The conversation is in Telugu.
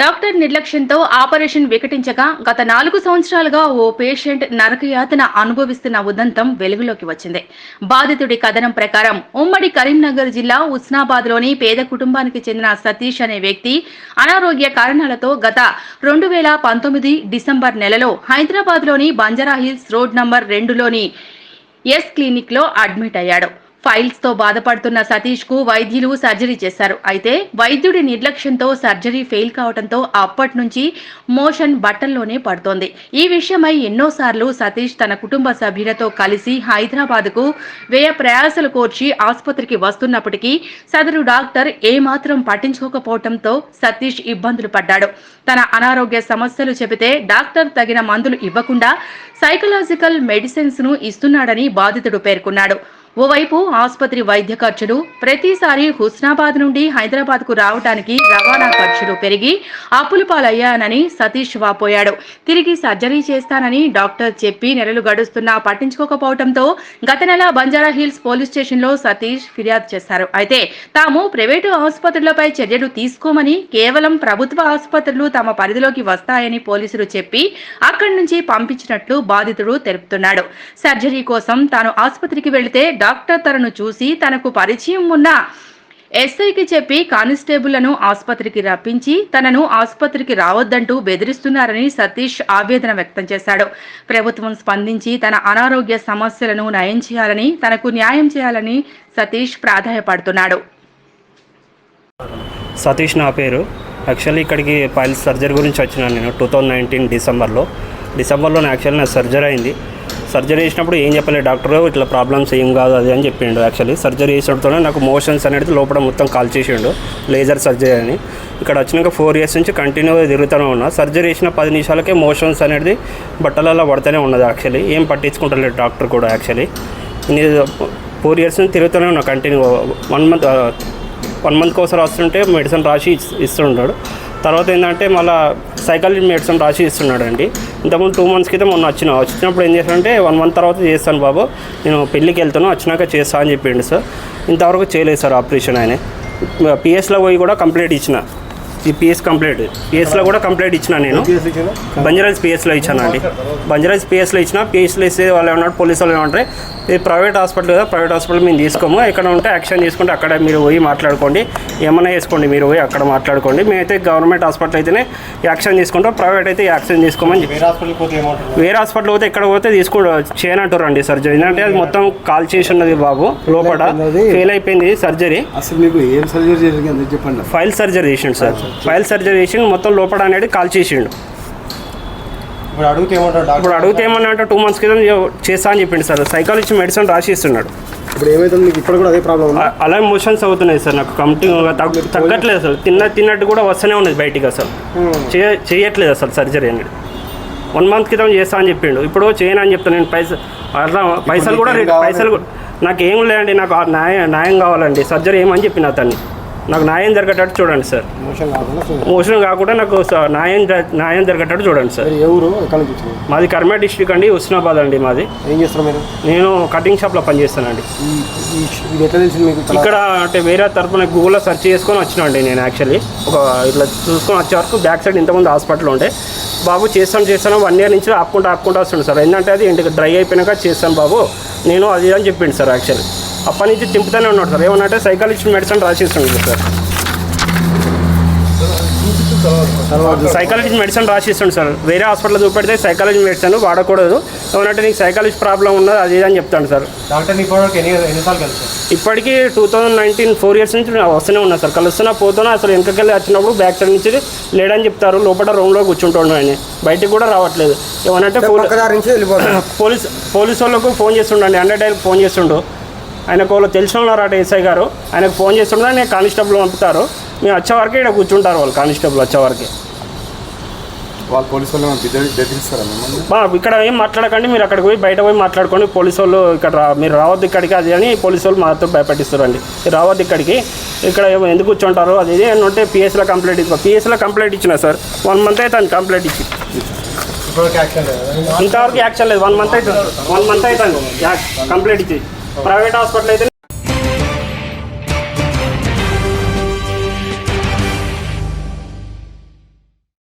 డాక్టర్ నిర్లక్ష్యంతో ఆపరేషన్ వికటించగా గత నాలుగు సంవత్సరాలుగా ఓ పేషెంట్ నరకయాతన అనుభవిస్తున్న ఉదంతం వెలుగులోకి వచ్చింది. బాధితుడి కథనం ప్రకారం ఉమ్మడి కరీంనగర్ జిల్లా ఉస్నాబాద్లోని పేద కుటుంబానికి చెందిన సతీష్ అనే వ్యక్తి అనారోగ్య కారణాలతో గత రెండు వేల పంతొమ్మిది డిసెంబర్ నెలలో హైదరాబాద్లోని బంజారాహిల్స్ రోడ్ నంబర్ రెండులోని ఎస్ క్లినిక్లో అడ్మిట్ అయ్యాడు. ఫైల్స్తో బాధపడుతున్న సతీష్కు వైద్యులు సర్జరీ చేశారు. అయితే వైద్యుడి నిర్లక్ష్యంతో సర్జరీ ఫెయిల్ కావడంతో అప్పటి నుంచి మోషన్ బట్టల్లోనే పడుతోంది. ఈ విషయమై ఎన్నోసార్లు సతీష్ తన కుటుంబ సభ్యులతో కలిసి హైదరాబాద్కు వ్యయ ప్రయాసలు కోర్చి ఆసుపత్రికి వస్తున్నప్పటికీ సదరు డాక్టర్ ఏమాత్రం పట్టించుకోకపోవడంతో సతీష్ ఇబ్బందులు పడ్డాడు. తన అనారోగ్య సమస్యలు చెబితే డాక్టర్ తగిన మందులు ఇవ్వకుండా సైకలాజికల్ మెడిసిన్స్ను ఇస్తున్నాడని బాధితుడు పేర్కొన్నాడు. ఓవైపు ఆసుపత్రి వైద్య ఖర్చులు ప్రతిసారి హుస్నాబాద్ నుండి హైదరాబాద్కు రావడానికి రవాణా ఖర్చులు పెరిగి అప్పులు పాలయ్యానని సతీష్ వాపోయాడు తిరిగి సర్జరీ చేస్తానని డాక్టర్ చెప్పి నెలలు గడుస్తున్నా పట్టించుకోకపోవడంతో గత నెల బంజారా హిల్స్ పోలీస్ స్టేషన్లో సతీష్ ఫిర్యాదు చేశారు. అయితే తాము ప్రైవేటు ఆసుపత్రులపై చర్యలు తీసుకోమని కేవలం ప్రభుత్వ ఆసుపత్రులు తమ పరిధిలోకి వస్తాయని పోలీసులు చెప్పి అక్కడి నుంచి పంపించినట్లు బాధితుడు తెలుపుతున్నాడు. సర్జరీ కోసం తాను ఆసుపత్రికి వెళితే డాక్టర్ తనను చూసి తనకు పరిచయం ఉన్న ఎస్ఐకి చెప్పి కానిస్టేబుళ్ళను ఆసుపత్రికి రప్పించి తనను ఆసుపత్రికి రావద్దంటూ బెదిరిస్తున్నారని సతీష్ ఆవేదన వ్యక్తం చేశాడు. ప్రభుత్వం స్పందించి తన అనారోగ్య సమస్యలను నయం చేయాలని తనకు న్యాయం చేయాలని సతీష్ ప్రాధాయపడుతున్నాడు. సతీష్ నా పేరు. యాక్చువల్లీ ఇక్కడికి పైల్స్ సర్జరీ గురించి వచ్చినాను నేను. టూ థౌజండ్ నైన్టీన్ డిసెంబర్లో. డిసెంబర్లో యాక్చువల్లీ నా సర్జరీ అయింది. సర్జరీ చేసినప్పుడు ఏం చెప్పలేదు డాక్టర్ ఇట్లా ప్రాబ్లమ్స్ ఏం కాదు అది అని చెప్పిండు యాక్చువల్లీ సర్జరీ చేసినప్పుడుతోనే నాకు మోషన్స్ అనేది లోపల మొత్తం కాల్ చేసిండు లేజర్ సర్జరీ అని. ఇక్కడ వచ్చినాక ఫోర్ ఇయర్స్ నుంచి కంటిన్యూగా తిరుగుతూనే ఉన్నా. సర్జరీ చేసిన పది నిమిషాలకే మోషన్స్ అనేది బట్టలలో పడుతూనే ఉన్నది యాక్చువల్లీ ఏం పట్టించుకుంటలేదు డాక్టర్ కూడా యాక్చువల్లీ నేను ఫోర్ ఇయర్స్ నుంచి తిరుగుతూనే ఉన్నా కంటిన్యూ వన్ మంత్ వన్ మంత్కి ఒకసారి వస్తుంటే మెడిసిన్ రాసి ఇస్- ఇస్తుంటాడు. తర్వాత ఏంటంటే మళ్ళీ సైకాలజీ మెడిసిన్ రాసి ఇస్తున్నాడు అండి ఇంతకుముందు టూ మంత్స్ క్రితం మొన్న వచ్చిన వచ్చినప్పుడు ఏం చేశానంటే వన్ మంత్ తర్వాత చేస్తాను బాబు. నేను పెళ్ళికి వెళ్తాను. వచ్చినాక చేస్తా అని చెప్పిండు సార్. ఇంతవరకు చేయలేదు సార్ ఆపరేషన్ ఆయన. పిఎస్లో పోయి కూడా కంప్లీట్ ఇచ్చిన. ఈ పిఎస్ కంప్లీట్ పిఎస్లో కూడా కంప్లీట్ ఇచ్చిన నేను. బంజరాజ్ పిఎస్లో ఇచ్చాను అండి. బంజరాజ్ పిఎస్లో ఇచ్చిన. పిఎస్లో ఇస్తే వాళ్ళు ఏమన్నారు? పోలీసు వాళ్ళు ఏమంటారు? ఇది ప్రైవేట్ హాస్పిటల్ కదా ప్రైవేట్ హాస్పిటల్ మేము తీసుకోము. ఎక్కడ ఉంటే యాక్షన్ తీసుకుంటే అక్కడ మీరు పోయి మాట్లాడుకోండి. ఏమన్నా వేసుకోండి మీరు పోయి అక్కడ మాట్లాడుకోండి. మేమైతే గవర్నమెంట్ హాస్పిటల్ అయితేనే యాక్షన్ తీసుకుంటాం. ప్రైవేట్ అయితే యాక్షన్ తీసుకోమని చెప్పి. వేరే హాస్పిటల్ పోతే ఎక్కడ పోతే తీసుకో చేయనంటారు అండి సర్జరీ ఎందుకంటే అది మొత్తం కాల్ చేసి ఉన్నది బాబు లోపల. ఫెయిల్ అయిపోయింది సర్జరీ అసలు మీకు ఏం సర్జరీ చెప్పండి. ఫైల్ సర్జరీ చేసిండు సార్. ఫైల్ సర్జరీ చేసిండు మొత్తం లోపల అనేది కాల్ చేసిండు. ఇప్పుడు అడిగితే ఏమంటారు డాక్టర్? ఇప్పుడు అడిగితే ఏమన్నా అంటే టూ మంత్స్ క్రితం చేస్తా అని చెప్పిండు సార్. సైకాలజీ మెడిసిన్ రాసి ఇస్తున్నాడు ఇప్పుడు ఏమైతుంది మీకు ఇప్పుడు కూడా అదే ప్రాబ్లం అలా మోషన్స్ అవుతున్నాయి సార్ నాకు. తగ్గ తగ్గట్లేదు అసలు. తిన్న తిన్నట్టు కూడా వస్తూనే ఉన్నది బయటికి అసలు. చేయ చేయట్లేదు అసలు సర్జరీ అనేది. వన్ మంత్ క్రితం చేస్తా అని చెప్పిండు. ఇప్పుడు చేయను అని చెప్తాను. నేను పైసలు అట్లా పైసలు కూడా? పైసలు కూడా నాకు ఏం లేదండి. నాకు ఆ న్యాయం న్యాయం కావాలండి. సర్జరీ ఏమని చెప్పిన అతన్ని. నాకు న్యాయం జరిగేటట్టు చూడండి సార్. మోషన్ కాకుండా చూడండి. మోషన్ కాకుండా నాకు న్యాయం న్యాయం జరిగేటట్టు చూడండి సార్. వచ్చినారు మాది కర్మా డిస్ట్రిక్ట్ అండి హుస్నాబాద్ అండి మాది. ఏం చేస్తారు మీరు? నేను కటింగ్ షాప్లో పనిచేస్తానండి. ఇక్కడ అంటే వేరే తరపున గూగుల్లో సెర్చ్ చేసుకొని వచ్చినా అండి నేను యాక్చువల్లీ ఒక ఇట్లా చూసుకొని వచ్చే వరకు బ్యాక్ సైడ్ ఇంతకుముందు హాస్పిటల్ ఉండే. బాబు చేస్తాను చేస్తాను వన్ ఇయర్ నుంచి ఆపుకుంటూ ఆపుకుంటూ వస్తుండే సార్. ఏంటంటే అది ఇంటికి డ్రై అయిపోయినాక చేస్తాను బాబు. నేను అది అని చెప్పిండు సార్ యాక్చువల్లీ అప్పటి నుంచి తింపుతూనే ఉన్నాడు సార్. ఏమన్నంటే సైకాలజిస్ట్ మెడిసిన్ రాసిస్తుండే సార్. సైకాలజీ మెడిసిన్ రాసిస్తుండు సార్. వేరే హాస్పిటల్ చూపెడితే సైకాలజీ మెడిసిన్ వాడకూడదు. ఏమనంటే నీకు సైకాలజీ ప్రాబ్లం ఉన్నది అది అని చెప్తాను సార్. ఇప్పటికీ two thousand nineteen four years నుంచి వస్తూనే ఉన్నా సార్. కలుస్తున్నా పోతున్నా అసలు వెనకకెళ్ళి వచ్చినప్పుడు బ్యాక్ సైడ్ నుంచి లేడని చెప్తారు. లోపల రూమ్లో కూర్చుంటుండు ఆయన. బయటికి కూడా రావట్లేదు. ఏమనంటే పోలీస్ పోలీస్ వాళ్ళకు ఫోన్ చేస్తుండండి. హండ్రెడ్ డైల్ ఫోన్ చేస్తుండు. ఆయనకు వాళ్ళు తెలిసిన ఉన్నారట ఎస్ఐ గారు. ఆయనకు ఫోన్ చేస్తుండే ఆయన కానిస్టేబుల్ పంపుతారు. మేము వచ్చే వరకు ఇక్కడ కూర్చుంటారు వాళ్ళు కానిస్టేబుల్ వచ్చే వరకు. వాళ్ళు పోలీసు ఇక్కడ ఏం మాట్లాడకండి మీరు అక్కడికి పోయి బయట పోయి మాట్లాడుకోండి. పోలీసు వాళ్ళు ఇక్కడ మీరు రావద్దు ఇక్కడికి అది అని పోలీసు వాళ్ళు మాతో భయపెట్టిస్తారండి. మీరు రావద్దు ఇక్కడికి. ఇక్కడ ఏమో ఎందుకు కూర్చుంటారు? అది ఇది అని ఉంటే పిఎస్లో కంప్లైంట్ ఇచ్చిన పిఎస్లో కంప్లైంట్ ఇచ్చిన సార్? వన్ మంత్ అయితే కంప్లైంట్ ఇచ్చి. ఇప్పటివరకు యాక్షన్ లేదా? ఇంతవరకు యాక్షన్ లేదు. వన్ మంత్ అయితే వన్ మంత్ అవుతుంది కంప్లైంట్ ఇచ్చి. ప్రైవేట్ హాస్పిటల్ అయితే